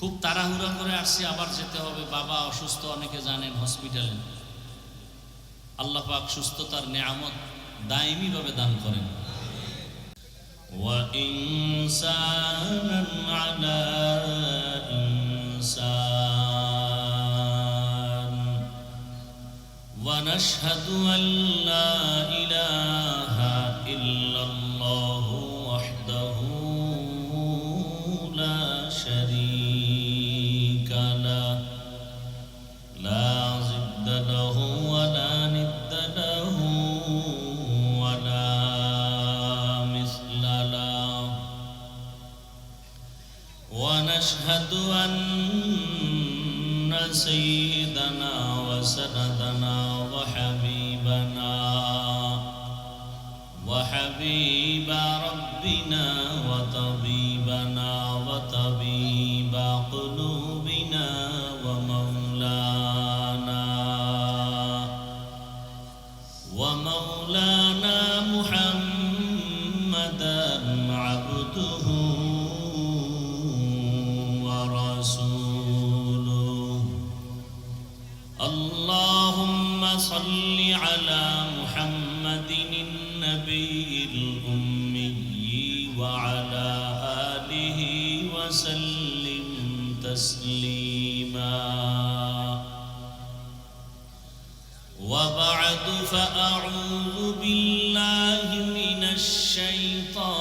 খুব তাড়াহুড়া করে আসছি আবার যেতে হবে বাবা অসুস্থ অনেকে জানেন হসপিটালে আল্লাহ পাক সুস্থতার নেয়ামত দায়মিভাবে দান করেন وإنسانا على إنسان ونشهد أن لا إله إلا سيدنا وسندنا وحبيبنا وحبيب ربنا وطبيبنا.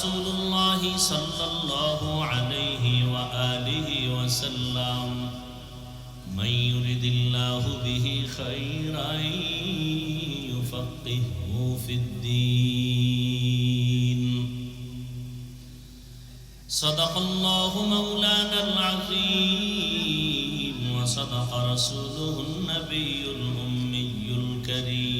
رسول الله صلى الله عليه وآله وسلم. من يرد الله به خيرا يفقهه في الدين. صدق الله مولانا العظيم وصدق رسوله النبي الأمي الكريم.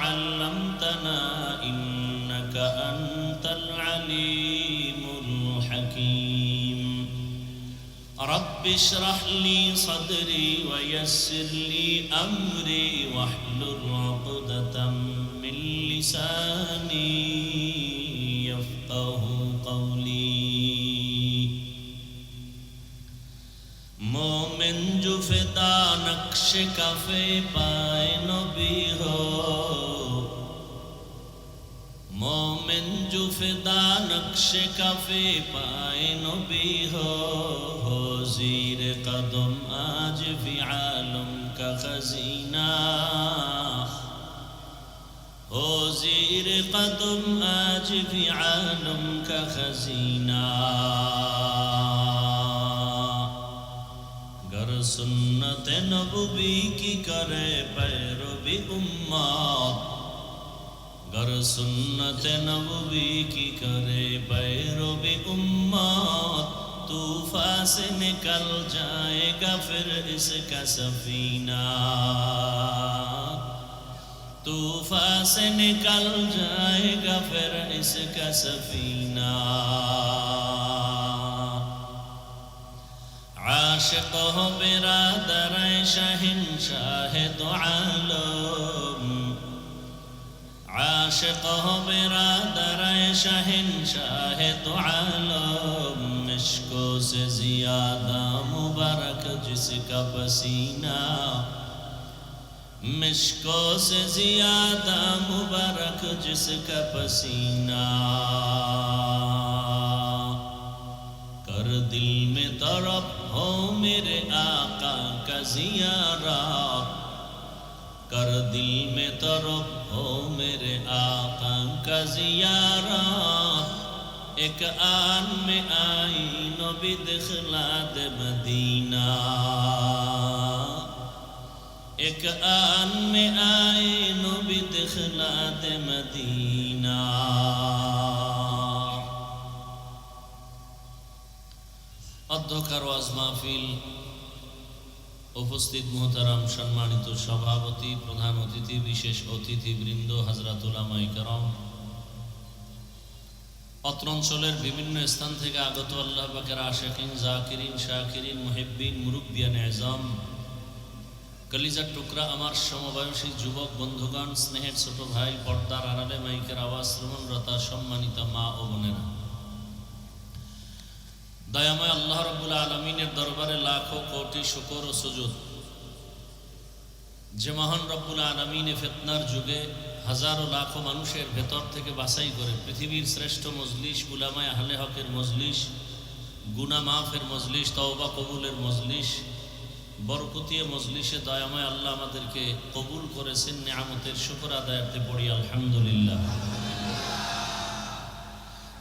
رب اشرح لي صدري ويسر لي أمري واحلل عقدة من لساني يفقه قولي. مومن جو فدا نقش كفي باي जो फिदा नक्श कफे पाए नबी हो हो जीर कदम आज भी आलम का खजीना हो जीर कदम आज भी आलम का खजीना गर सुन्नत नबी की करे पैरवी उम्मत गर सुन्नत नबी की करे पैरोबी उम्मत तूफा से निकल जाएगा फिर इसका सफीना तूफा से निकल जाएगा फिर इसका सफीना आशिक हो बिरादर शाहिन शाह तो आलो عاشق ہو در شہن شاہ تو عالم مشکوں سے زیادہ مبارک، جس کا پسینہ۔ مشکوں سے زیادہ مبارک، جس کا پسینہ۔ کر دل میں طرف ہو میرے آقا کا زیارہ۔ कर दिल में तरफ हो मेरे आका का जियारत एक आन में आई नबी दिखला दे मदीना एक आन में आए नबी दिखला दे मदीना অধ্যকার ওয়াজ মাহফিল উপস্থিত মোহতারাম সম্মানিত সভাপতি, প্রধান অতিথি, বিশেষ অতিথিবৃন্দ হাজরাতুল আমাইকারম অত্র অঞ্চলের বিভিন্ন স্থান থেকে আগত আল্লাহ আশেকিন, জাকিরিন, শাকিরিন, মুহিব্বিন, মুরব্বিয়ান, এজম। কলিজার টুকরা আমার সমবয়সী যুবক বন্ধুগণ, স্নেহের ছোট ভাই, পর্দার আড়ালে মাইকের আওয়াজ শ্রবণরতা সম্মানিত মা ও বোনেরা। দয়াময় আল্লাহ রবুল্লা আলমিনের দরবারে লাখো কোটি শুকর ও সুজুদ। যে মহান রব্বুল আলমিনে ফেতনার যুগে হাজারো লাখো মানুষের ভেতর থেকে বাছাই করে পৃথিবীর শ্রেষ্ঠ মজলিস গুলামায় আহলে হকের মজলিস, গুনা মাফের মজলিস, তওবা কবুলের মজলিস, বরকতীয় মজলিসে দয়াময় আল্লাহ আমাদেরকে কবুল করেছেন, নিয়ামতের শুকর আদায়াতে পড়ি আলহামদুলিল্লাহ।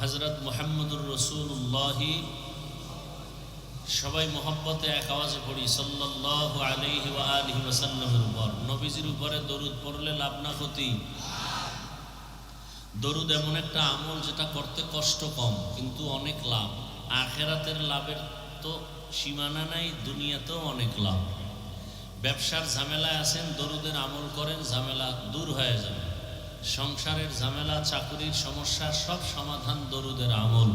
হজরত মোহাম্মদুর রসুল্লাহ সবাই মোহব্বতে এক আওয়াজে পড়ি সাল্লাহ আলহি আলহি ওয়াসাল্লামের উপর। নবীজির উপরে দরুদ পড়লে লাভ না ক্ষতি। দরুদ এমন একটা আমল যেটা করতে কষ্ট কম, কিন্তু অনেক লাভ। আখেরাতের লাভের তো সীমানা নাই, দুনিয়াতেও অনেক লাভ। ব্যবসার ঝামেলায় আছেন, দরুদের আমল করেন, ঝামেলা দূর হয়ে যাবে। সংসারের ঝামেলা, চাকুরির সমস্যার সব সমাধান দরুদের আমল।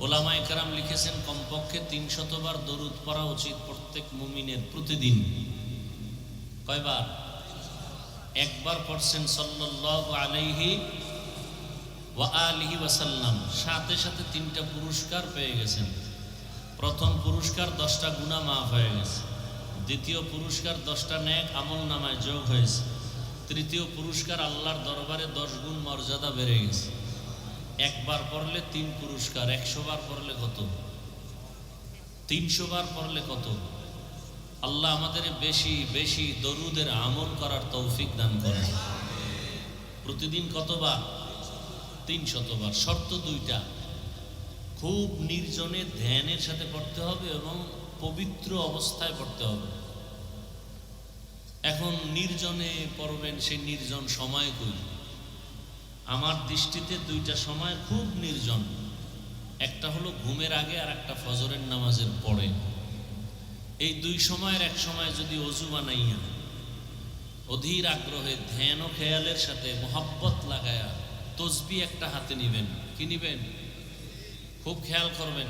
ওলামাই কারাম লিখেছেন, কমপক্ষে তিন শতবার দরুদ পড়া উচিত প্রত্যেক মুমিনের প্রতিদিন। কয়বার? একবার পড়ছেন সাল্লাহ আলাইহি ওয়া আলিহি ওয়াসাল্লাম। সাথে সাথে তিনটা পুরস্কার পেয়ে গেছেন। প্রথম পুরস্কার দশটা গুণা মাফ হয়ে গেছে। দ্বিতীয় পুরস্কার দশটা ন্যাক আমল নামায় যোগ হয়েছে। তৃতীয় পুরস্কার আল্লাহর দরবারে দশ গুণ মর্যাদা বেড়ে গেছে। একবার পড়লে তিন পুরস্কার, একশো বার পড়লে কত? তিনশো বার পড়লে কত? আল্লাহ আমাদের বেশি বেশি দরুদের আমল করার তৌফিক দান করে প্রতিদিন কতবার? তিন শতবার শর্ত দুইটা। খুব নির্জনে ধ্যানের সাথে পড়তে হবে এবং পবিত্র অবস্থায় পড়তে হবে। এখন নির্জনে পড়বেন সেই নির্জন সময় কই? আমার দৃষ্টিতে দুইটা সময় খুব নির্জন। একটা হলো ঘুমের আগে আর একটা ফজরের নামাজের পরে। এই দুই সময়ের এক সময় যদি অজু বানাইয়া, অধীর আগ্রহে ধ্যান ও খেয়ালের সাথে মোহাব্বত লাগায়া তসবি একটা হাতে নিবেন। কি নিবেন? খুব খেয়াল করবেন।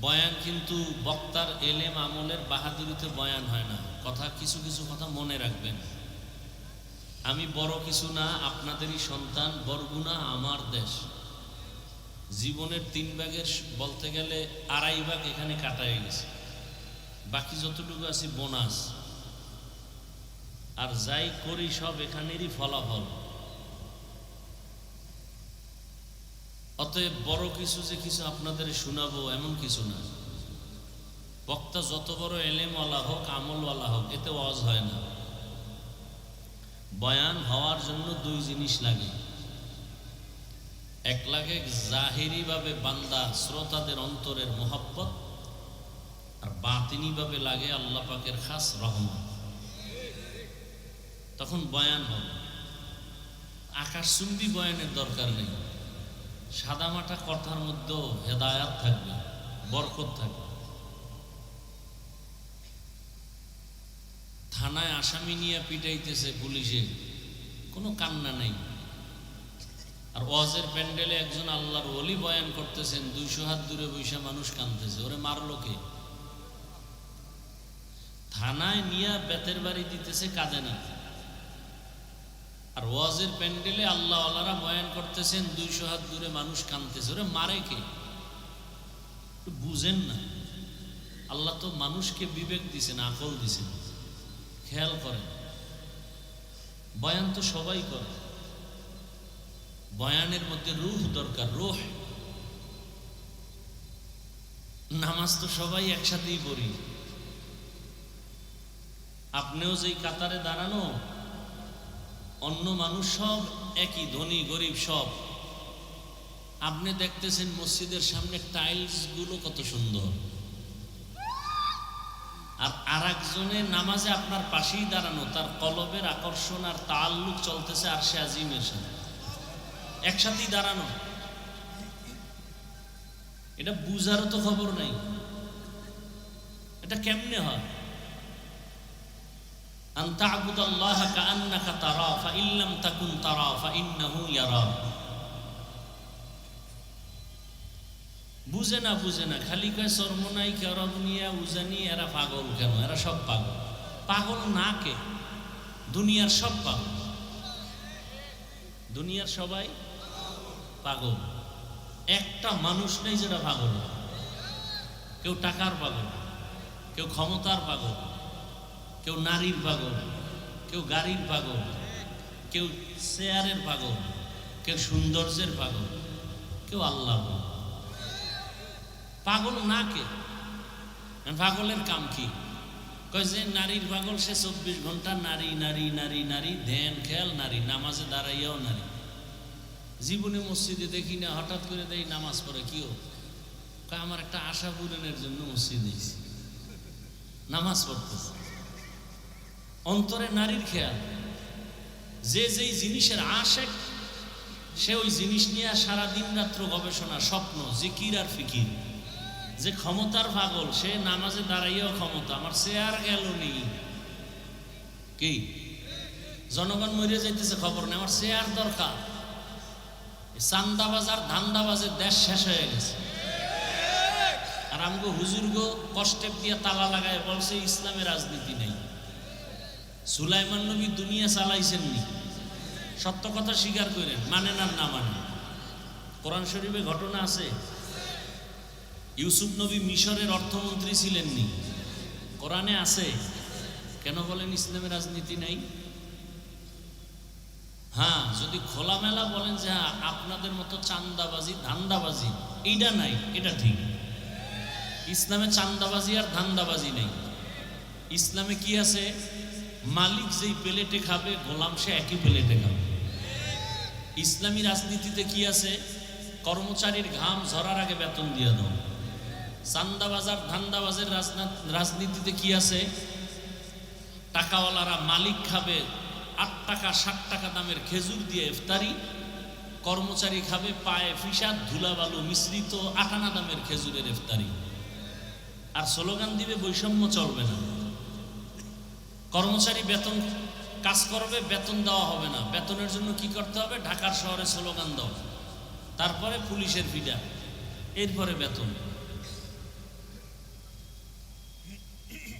বয়ান কিন্তু বক্তার এলেম আমলের বাহাদুরিতে বয়ান হয় না। কথা কিছু কিছু কথা মনে রাখবেন। আমি বড় কিছু না, আপনাদেরই সন্তান, বরগুনা আমার দেশ। জীবনের তিন ভাগের বলতে গেলে আড়াই ভাগ এখানে কাটাই গেছে। বাকি যতটুকু আছে বোনাস। আর যাই করি সব এখানেরই ফলাফল। অতএব বড় কিছু যে কিছু আপনাদের শোনাবো, এমন কিছু না। বক্তা যত বড় এলেমওয়ালা হোক, আমলওয়ালা হোক, এতে ওয়াজ হয় না। বয়ান হওয়ার জন্য দুই জিনিস লাগে। এক লাগে জাহেরিভাবে বান্দা শ্রোতাদের অন্তরের মোহাব্বত, আর বাতিনিভাবে লাগে আল্লাহ পাকের খাস রহমত। তখন বয়ান হবে। আকাশচুম্বী বয়ানের দরকার নেই। সাদামাটা কথার মধ্যেও হেদায়াত থাকবে, বরকত থাকবে। থানায় আসামি নিয়ে পিটাইতেছে পুলিশে, কোনো কান্না নেই। আর ওয়াজের প্যান্ডেলে একজন আল্লাহর ওলি বয়ান করতেছেন, দুইশো হাত দূরে বৈশা মানুষ কাঁদতেছে, ওরে মারলো কে? থানায় নিয়ে বেতের বাড়ি দিতেছে, কাঁদে না। আর ওয়াজের প্যান্ডেলে আল্লাহ আল্লাহরা বয়ান করতেছেন, দুইশো হাত দূরে মানুষ কাঁদতেছে। ওরে মারে কে? বুঝেন না। আল্লাহ তো মানুষকে বিবেক দিছেন, আকল দিছেন। খেয়াল করেন। বয়ান তো সবাই করে। বয়ানের মধ্যে রুহ দরকার, রুহ। নামাজ তো সবাই একসাথেই পড়ি। আপনিও যেই কাতারে দাঁড়ানো অন্য মানুষ সব একই, ধনী, গরিব সব। আপনি দেখতেছেন মসজিদের সামনে টাইলসগুলো কত সুন্দর। আর আর একজনের নামাজে আপনার পাশেই দাঁড়ানো, তার কলবের আকর্ষণ আর তাল্লুক চলতেছে আর সে আজিমের সাথে। একসাথেই দাঁড়ানো। এটা বুঝারও তো খবর নাই। এটা কেমনে হয়? আন তা'বুদাল্লাহা কাআন্নাকা তারা ফাইন লাম তাকুন তারা ফাইন্নাহু ইয়ারা বুঝে না বুঝে না, খালি কয় সরমনাই কেরবনিয়া উজানি এরা পাগল কেন? এরা সব পাগল। পাগল না কে? দুনিয়ার সব পাগল। দুনিয়ার সবাই পাগল। একটা মানুষ নেই যেটা পাগল কেউ টাকার পাগল, কেউ ক্ষমতার পাগল। কেউ নারীর পাগল, কেউ গাড়ির পাগল, কেউ চেয়ারের পাগল, কেউ সৌন্দর্যের পাগল, কেউ আল্লাহ পাগল। না কে? পাগলের কাম কি? কয় যে নারীর পাগল, সে চব্বিশ ঘণ্টা নারী নারী নারী নারী, ধ্যান, খেয়াল, নারী, নামাজে দাঁড়াইয়াও নারী। জীবনে মসজিদে দেখি না, হঠাৎ করে দেই নামাজ পড়ে কিও আমার একটা আশা পূরণের জন্য মসজিদ এসেছি নামাজ পড়তেছে। অন্তরে নারীর খেয়াল। যে যেই জিনিসের আশেক, সে ওই জিনিস নিয়ে সারা দিন রাত্র গবেষণা, স্বপ্ন, জিকির আর ফিকির। যে ক্ষমতার পাগল, সে নামাজে দাঁড়াইয়াও ক্ষমতা। আমার চেয়ার গেল নি কি? জনগণ মরিয়া যাইতেছে, খবর নেই। আমার চেয়ার দরকার। চান্দাবাজার ধান্দাবাজের দেশ শেষ হয়ে গেছে। আর আমগো হুজুরগো কষ্টে দিয়ে তালা লাগায় বলছে, ইসলামের রাজনীতি নেই। সুলাইমান নবী দুনিয়া চালাইছেন নি সত্য কথা স্বীকার করেন মানেন আর না মানেন কোরআন শরীফে ঘটনা আছে। ইউসুফ নবী মিশরের অর্থমন্ত্রী ছিলেন নি কোরআনে আছে। কেন বলেন ইসলামের রাজনীতি নাই? হ্যাঁ যদি খোলামেলা বলেন যে হ্যাঁ আপনাদের মতো চান্দাবাজি, ধান্দাবাজি, এইটা নাই, এটা ঠিক। ইসলামে চান্দাবাজি আর ধান্দাবাজি নেই। ইসলামে কি আছে? মালিক যেই প্লেটে খাবে, গোলাম সে একই প্লেটে খাবে। ইসলামী রাজনীতিতে কি আছে? কর্মচারীর ঘাম ঝরার আগে বেতন দিয়ে দাও। চান্দাবাজার, ধান্দাবাজের রাজনা- রাজনীতিতে কি আছে? টাকাওয়ালারা মালিক খাবে, আট টাকা, ষাট টাকা দামের খেজুর দিয়ে ইফতারি। কর্মচারী খাবে, পায়ে ফিসাদ ধুলাবালু মিশ্রিত, আটানা দামের খেজুরের ইফতারি। আর স্লোগান দিবে, বৈষম্য চলবে না। কর্মচারী বেতন কাজ করবে, বেতন দেওয়া হবে না। বেতনের জন্য কি করতে হবে? ঢাকার শহরে স্লোগান দাও। তারপরে পুলিশের ফিডা। এরপরে বেতন।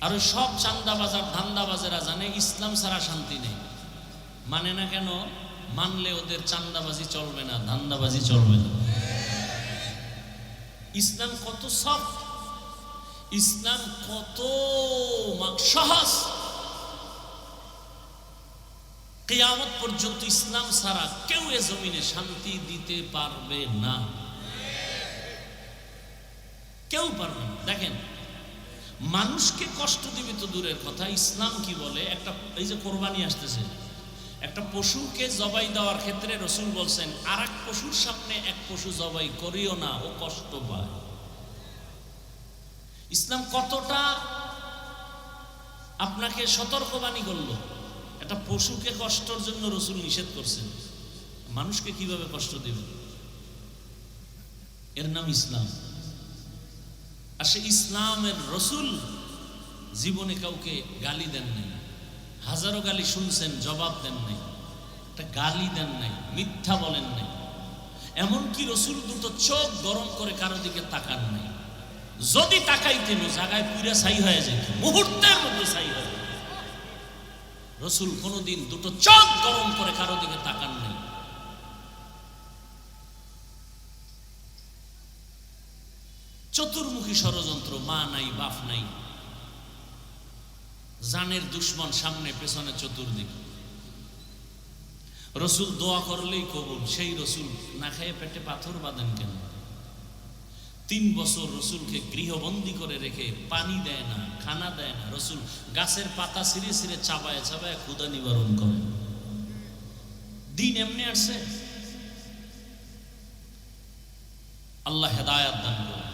আর ওই সব চান্দাবাজার, ধান্দাবাজেরা জানে, ইসলাম ছাড়া শান্তি নেই। মানে না কেন? মানলে ওদের চান্দাবাজি চলবে না, ধান্দাবাজি চলবে না। ইসলাম কত সফট, ইসলাম কত সহজ। কেয়ামত পর্যন্ত ইসলাম ছাড়া কেউ এ জমিনে শান্তি দিতে পারবে না। কেউ পারবে না। দেখেন, মানুষকে কষ্ট দিবে তো দূরের কথা। ইসলাম কি বলে? একটা, এই যে কোরবানি আসতেছে, একটা পশুকে জবাই দেওয়ার ক্ষেত্রে রসুল বলছেন আর এক পশুর সামনে এক পশু জবাই করিও না, ও কষ্ট পায়। ইসলাম কতটা আপনাকে সতর্কবাণী করল? একটা পশুকে কষ্টর জন্য রসুল নিষেধ করছেন। মানুষকে কীভাবে কষ্ট দেবে এর নাম ইসলাম। আর সে ইসলামের রসুল জীবনে কাউকে গালি দেন নাই। হাজারো গালি শুনছেন, জবাব দেন নাই। একটা গালি দেন নাই, মিথ্যা বলেন নাই। এমনকি রসুল দুটো চোখ গরম করে কারও দিকে তাকান নাই। যদি তাকাইতেন জায়গায় পুরা ছাই হয়ে যেত। মুহূর্তের মধ্যে ছাই হয়ে। রসুল কোনোদিন দুটো চোখ গরম করে কারও দিকে তাকান নাই। চতুর্মুখী ষড়যন্ত্র, মা নাই, বাপ নাই। জানের দুশ্মন সামনে, পেছনে চতুর্দিক। রসুল দোয়া করলেই কবুল, সেই রসুল না খেয়ে পেটে পাথর বাঁধেন কেন? তিন বছর রসুলকে গৃহবন্দী করে রেখে পানি দেয় না, খানা দেয় না, রসুল গাছের পাতা ছিঁড়ে ছিঁড়ে চাবায় চাবায় ক্ষুদা নিবারণ করে। দিন এমনি আসছে। আল্লাহ হেদায়াত দান করে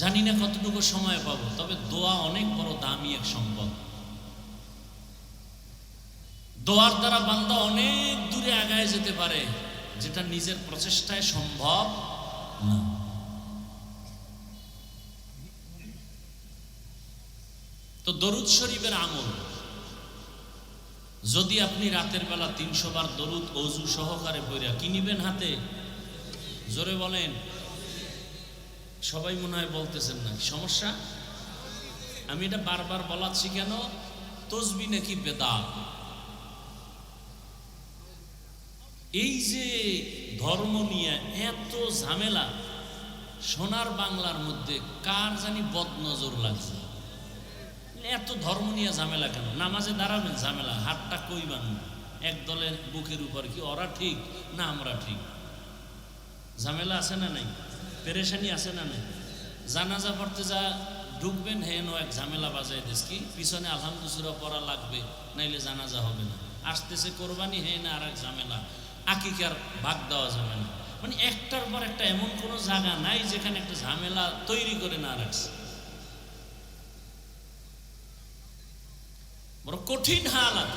জানি না কতটুকু সময় পাবো, তবে দোয়া অনেক বড় দামি এক সম্পদ। দোয়ার দ্বারা বান্দা অনেক দূরে আগায় যেতে পারে, যেটা নিজের প্রচেষ্টায় সম্ভব না। তো দরুদ শরীফের আমল। যদি আপনি রাতের বেলা তিনশো বার দরুদ অজু সহকারে পড়া, কি নিবেন হাতে? জোরে বলেন। সবাই মনে হয় বলতেছেন না সমস্যা? আমি এটা বারবার বলাচ্ছি কেন? তসবি নাকি বেদাত? এই যে ধর্ম নিয়ে এত ঝামেলা, সোনার বাংলার মধ্যে কার জানি বদনজর লাগছে? এত ধর্ম নিয়ে ঝামেলা কেন? নামাজে দাঁড়াবেন, ঝামেলা। হাতটা কই বানু? এক দলের বুকের উপর কি ওরা ঠিক না আমরা ঠিক? ঝামেলা আছে না নাই? পেরেশানি আছে না নাই? জানাজা পড়তে যা ঢুকবেন হেন এক ঝামেলা বাজাই দিস কি? পিছনে আলহামদুসুরা পড়া লাগবে, নাইলে জানাজা হবে না। আসতেছে কোরবানি, হে না আর এক ঝামেলা। আকিকার ভাগ দেওয়া যাবে না। মানে একটার পর একটা এমন কোনো জায়গা নাই যেখানে একটা ঝামেলা তৈরি করে না রাখছে। বড় কঠিন হালাত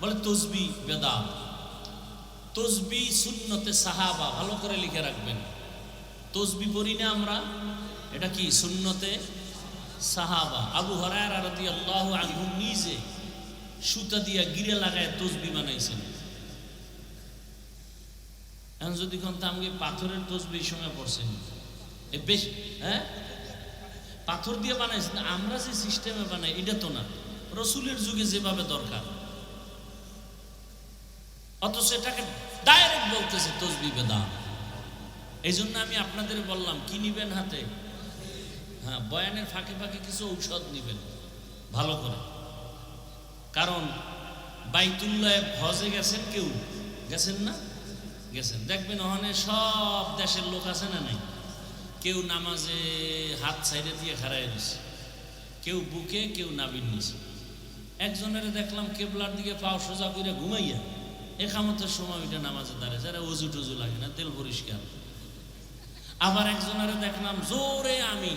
বলে তসবি বেদা তসবি সুন্নতে সাহাবা, ভালো করে লিখে রাখবেন। তসবি পড়ি না আমরা? এটা কি সুন্নতে সাহাবা? আবু হরায় আরতি আল্লাহ আনহু নিজে সুতা দিয়া গিরে লাগায় তসবি বানাইছেন। এখন যদি কোন আমাকে পাথরের তসবির সঙ্গে পড়ছেন। বেশ হ্যাঁ? পাথর দিয়ে বানাইছেন। আমরা যে সিস্টেমে বানাই, এটা তো না। রসুলের যুগে যেভাবে দরকার। অথচ এটাকে ডাইরেক্ট বলতেছে তসবি বেদা এই জন্য আমি আপনাদের বললাম, কি নিবেন হাতে? হ্যাঁ বয়ানের ফাঁকে ফাঁকে কিছু ঔষধ নিবেন, ভালো করে। কারণ বাইতুল্লায় হজে গেছেন কেউ? গেছেন না? গেছেন। দেখবেন ওখানে সব দেশের লোক আছে না নাই? কেউ নামাজে হাত সাইডে দিয়ে খাড়াই দিছে। কেউ বুকে, কেউ নাবির নিছে একজনের দেখলাম কেবলার দিকে পাও সোজা করে ঘুমাইয়া একামতের সময় ওইটা নামাজে দাঁড়ায়, যারা অজু টজু লাগে না, তেল পরিষ্কার। আবার একজনের দেখলাম, জোরে আমি।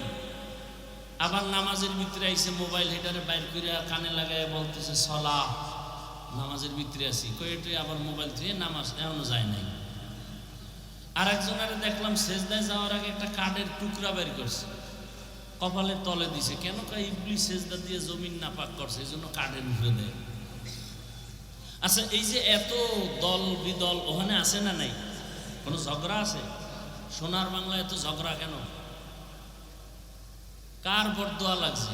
আবার নামাজের ভিতরে আইসে মোবাইল হেটারে বাইর করে কানে লাগায় বলতেছে সলা নামাজের ভিতরে আছি। কয়েটে আবার মোবাইল থেকে নামাজ এখনও যায় নাই। আর একজনের দেখলাম, সেজদায় যাওয়ার আগে একটা কাঠের টুকরা বের করছে। কপালের তলে দিছে। কেন কা ইবলি সেজদা দিয়ে জমিন নাপাক করছে? এই জন্য কাঠের উপরে দেয়। আচ্ছা এই যে এত দল বিদল, ওখানে আছে না নাই? কোনো ঝগড়া আছে? সোনার বাংলা এত ঝগড়া কেন? কার বরদোয়া লাগছে?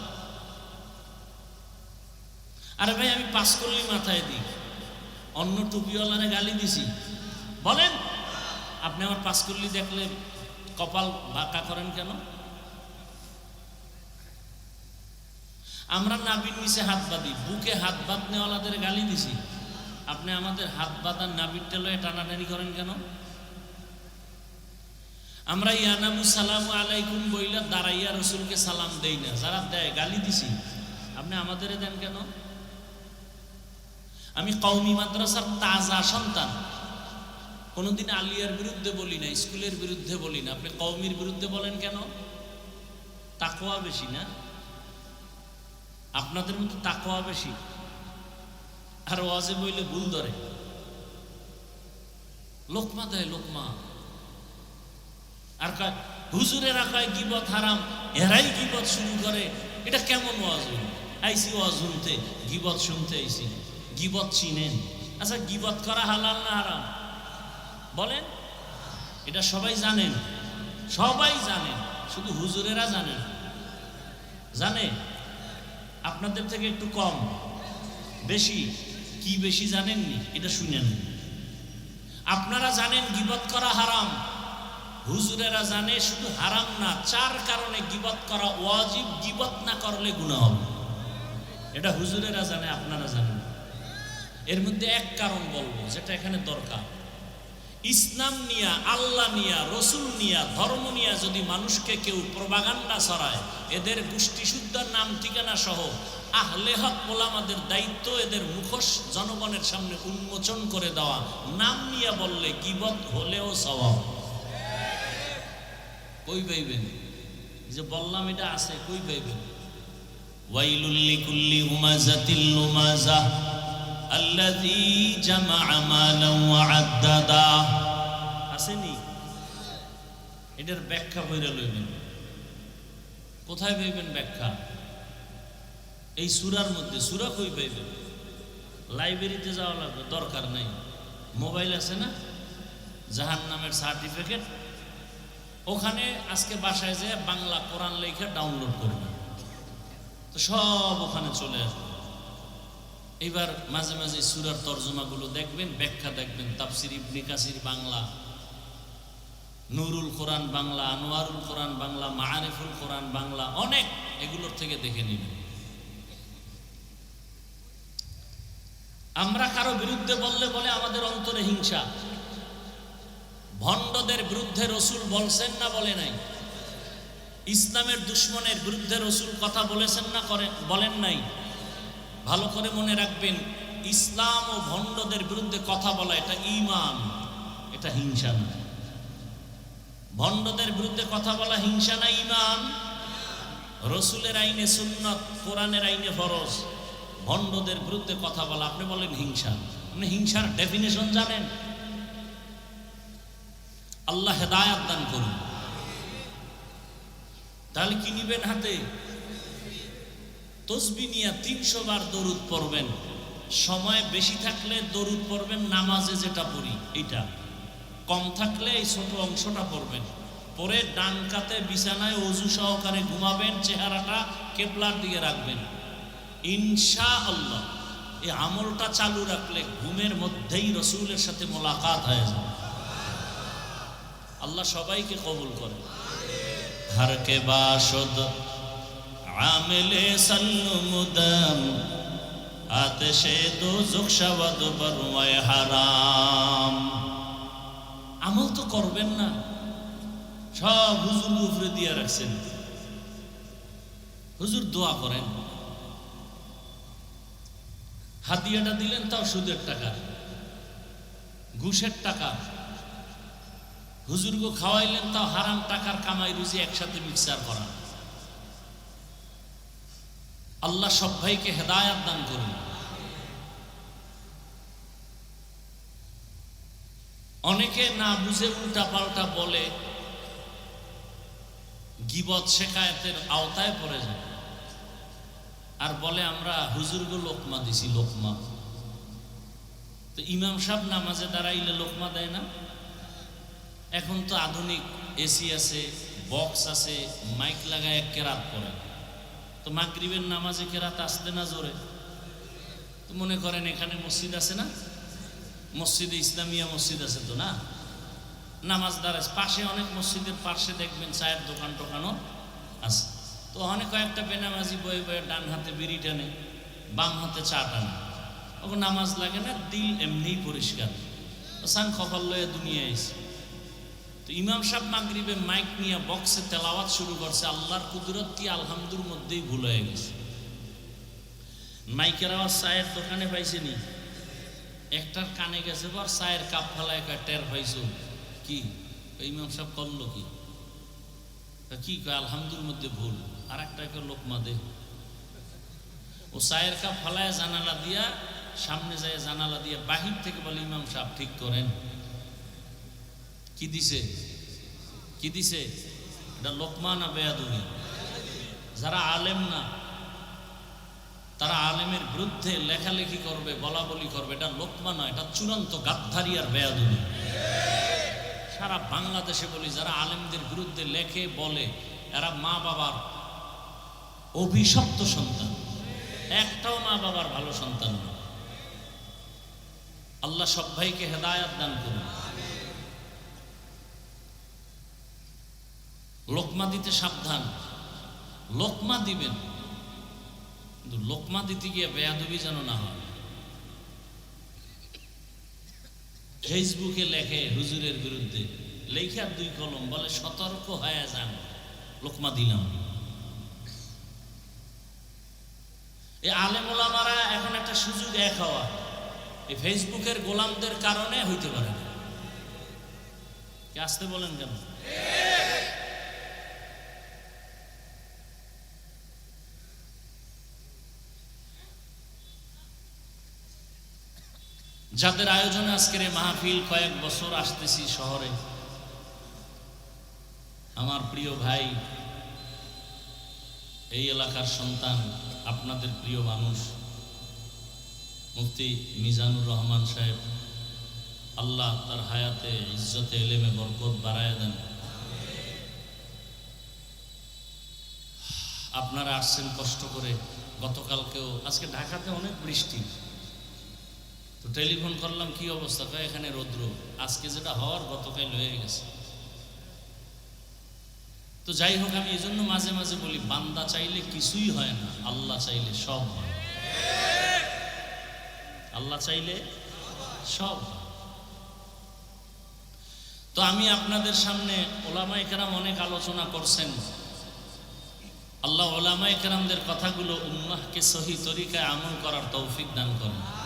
আরে ভাই, আমি পাস করলি মাথায় দিই। অন্য টুপিওয়ালারে গালি দিছি। বলেন, আপনি আমার পাস করলি দেখলে কপাল বাঁকা করেন কেন? আমরা নাবির নিচে হাত বাঁধি, বুকে হাত বাঁধনেওয়ালাদের গালি দিছি। আপনি আমাদের হাত বাঁধার নাবির টেলয়ে টানাটানি করেন কেন? আমরা ইয়ানামু সালাম আলাইকুম বইলা দাঁড়াইয়া রসুলকে সালাম দেই না, যারা দেয়, গালি দিছি। আপনি আমাদের দেন কেন? আমি কৌমি মাদ্রাসার তাজা সন্তান। কোনোদিন আলিয়ার বিরুদ্ধে বলি না, স্কুলের বিরুদ্ধে বলি না। আপনি কৌমির বিরুদ্ধে বলেন কেন? তাকোয়া বেশি না? আপনাদের মতো তাকোয়া বেশি। আর ওয়াজে বইলে ভুল ধরে। লোকমা দেয় লোকমা। আর হুজুরেরা কয়, গিবত হারাম। এরাই গিবত শুরু করে। এটা কেমন ওয়াজ হইল? আইসি ওয়াজ শুনতে, গিবত শুনতে আইসি। গিবত চিনেন। আচ্ছা গিবত করা হালাল না হারাম? বলেন। এটা সবাই জানেন। সবাই জানেন। শুধু হুজুরেরা জানেন। জানে? আপনাদের থেকে একটু কম। বেশি? কি বেশি জানেননি? এটা শুনেন। আপনারা জানেন গিবত করা হারাম। হুজুরেরা জানে শুধু হারাম না, চার কারণে গিবত করা ওয়াজিব, গিবত না করলে গুণা হবে। এটা হুজুরেরা জানে, আপনারা জানেন। এর মধ্যে এক কারণ বলব, যেটা এখানে দরকার। ইসলাম নিয়া, আল্লাহ নিয়া, রসুল নিয়া, ধর্ম নিয়া যদি মানুষকে কেউ প্রবাগান্ডা ছড়ায়, এদের গোষ্ঠী শুদ্ধার নাম ঠিকানা সহ আহলে হক ওলামাদের দায়িত্ব এদের মুখোশ জনগণের সামনে উন্মোচন করে দেওয়া, নাম নিয়া বললে গিবত হলেও স্বভাব কই পাইবেন? যে বললাম এটা আছে, কই পাইবেন? ওয়াইলুল্লি কুল্লি হুমাজাতিল লুমাজা আল্লাযী জামা'a মালান ওয়া আদ্দাদা। আসেনি? এটার ব্যাখ্যা কইরা লইবেন। কোথায় পাইবেন ব্যাখ্যা? এই সুরার মধ্যে। সুরা কই পাইবেন? লাইব্রেরিতে যাওয়া লাগবে, দরকার নাই। মোবাইল আছে না? জাহান নামের সার্টিফিকেট? ওখানে আজকে বাসায় যে বাংলা কোরআন লেখে ডাউনলোড করবেন। তো সব ওখানে চলে আসবে। এবার মাঝে মাঝে সুরার তর্জমাগুলো দেখবেন, ব্যাখ্যা দেখবেন। তাফসির ইবনে কাসির বাংলা, নুরুল কোরআন বাংলা, আনোয়ারুল কোরআন বাংলা মাহারিফুল কোরআন বাংলা, অনেক এগুলোর থেকে দেখে নেবেন। আমরা কারও বিরুদ্ধে বললে বলে আমাদের অন্তরে হিংসা। ভণ্ডদের বিরুদ্ধে রসুল বলছেন না বলে নাই। ইসলামের দুশ্মনের বিরুদ্ধে রসুল কথা বলেছেন না করে বলেন নাই। ভালো করে মনে রাখবেন, ইসলাম ও ভণ্ডদের বিরুদ্ধে কথা বলা, এটা ইমান এটা হিংসা না ভণ্ডদের বিরুদ্ধে কথা বলা হিংসা না ইমান রসুলের আইনে সুন্নত, কোরআনের আইনে ফরজ, ভণ্ডদের বিরুদ্ধে কথা বলা, আপনি বলেন হিংসা। আপনি হিংসার ডেফিনেশন জানেন? আল্লাহ হেদায়াত দান করুন। তাহলে কি নিবেন হাতে? তসবি নিয়ে তিনশো বার দরুদ পড়বেন। সময় বেশি থাকলে দরুদ পড়বেন, নামাজে যেটা পড়ি, এইটা। কম থাকলে এই ছোট অংশটা পড়বেন। পরে ডান কাতে বিছানায় অজু সহকারে ঘুমাবেন, চেহারাটা কেপলার দিকে রাখবেন। ইনশা আল্লাহ এই আমলটা চালু রাখলে ঘুমের মধ্যেই রসুলের সাথে মোলাকাত হয়ে যাবে। আল্লাহ সবাইকে কবুল করে হর কে বাসদ আমেলে সল্লু মুদম আতশে দো জুকশাবদ বরওয়ায় হারাম আমল তো করবেন না সব হুজুর উপরে দিয়ে রাখছেন হুজুর দোয়া করেন হাদিয়াটা দিলেন তাও সুদের টাকা ঘুষের টাকা হুজুরগো খাওয়াইলেন তাও হারাম টাকার কামাই রুজি একসাথে মিক্সার করা আল্লাহ সব ভাইকে হেদায়াত দান করুন। অনেকে না বুঝে উল্টা পাল্টা বলে, গিবত শেখায়তের আওতায় পড়ে যায়। আর বলে, আমরা হুজুরগো লোকমা দিছি, লোকমা। তো ইমাম সাহেব নামাজে দাঁড়াইলে লোকমা দেয় না? এখন তো আধুনিক এসি আছে, বক্স আছে, মাইক লাগায় কেরাত পড়ে। তো মাগরিবের নামাজে কেরাত আসতে না জোরে? তো মনে করেন এখানে মসজিদ আছে না? মসজিদে ইসলামিয়া মসজিদ আছে তো না? নামাজ দাঁড়ায় পাশে অনেক মসজিদের পাশে দেখবেন চায়ের দোকান টোকানও আছে। তো অনেক কয়েকটা বেনামাজি বয়ে বয়ে ডান হাতে বিড়ি টানে, বাম হাতে চা টানে। ওকে নামাজ লাগে না, দিল এমনিই পরিষ্কার। সাং খবর লয়ে দুনিয়া এসে। তো ইমাম সাহেব মাগরিবে মাইক নিয়ে বক্সে তেলাওয়াত শুরু করছে, আল্লাহর কুদরত কি আলহামদুর মধ্যেই ভুল হয়ে গেছে? মাইকের আওয়াজ চায়ের দোকানে পাইছেনি? একটার কানে গেছে পর চায়ের কাপ ফেলায় একটা টের পাইছো? কি? ইমাম সাহেব করল কি? কি? আলহামদুর মধ্যে ভুল। আর একটা লোকমা দে ও চায়ের কাপ ফেলায় জানালা দিয়া, সামনে যায় জানালা দিয়ে বাহির থেকে বলে, ইমাম সাহেব ঠিক করেন। কি দিছে? কি দিছে? এটা লোকমা না বেয়াদুনি যারা আলেম না, তারা আলেমের বিরুদ্ধে লেখালেখি করবে বলা বলি করবে। এটা লোকমা নয় এটা চূড়ান্ত গাদ্ধারি আর বেয়াদুনি সারা বাংলাদেশে বলি, যারা আলেমদের বিরুদ্ধে লেখে, বলে, এরা মা বাবার অভিশপ্ত সন্তান। একটাও মা বাবার ভালো সন্তান না। আল্লাহ সব ভাইকে হেদায়াত দান করুন। লোকমা দিতে সাবধান। লোকমা দিবেন। কিন্তু লোকমা দিতে গিয়ে বেয়াদবি যেন না হয়। ফেসবুকে লেখে হুজুরের বিরুদ্ধে, লেখা দুই কলম, বলে সতর্ক হয়ে যান। লোকমা দিলাম। এই আলেমোলামারা এখন একটা সুযোগ এক হওয়া। এই ফেসবুকের গোলামদের কারণে হইতে পারে কে আসতে বলেন কেন? যাদের আয়োজনে আজকের মাহফিল কয়েক বছর আসতেছি শহরে, আমার প্রিয় ভাই, এই এলাকার সন্তান, আপনাদের প্রিয় মানুষ, মুফতি মিজানুর রহমান সাহেব, আল্লাহ তার হায়াতে, ইজ্জতে, এলেমে বরকত বাড়ায় দেন। আপনারা আসছেন কষ্ট করে, গতকালকেও, আজকে ঢাকাতে অনেক বৃষ্টি। তো টেলিফোন করলাম, কি অবস্থা? কয়, এখানে রৌদ্র। আজকে যেটা হওয়ার, গতকাল হয়ে গেছে। তো যাই হোক, আমি এই জন্য মাঝে মাঝে বলি, বান্দা চাইলে কিছুই হয় না, আল্লাহ চাইলে সব হয়। আল্লাহ চাইলে সব। তো আমি আপনাদের সামনে ওলামাই একরাম অনেক আলোচনা করছেন। আল্লাহ ওলামাই কেরামদের কথাগুলো উম্মাহকে সহি তরিকায় আমল করার তৌফিক দান করেন।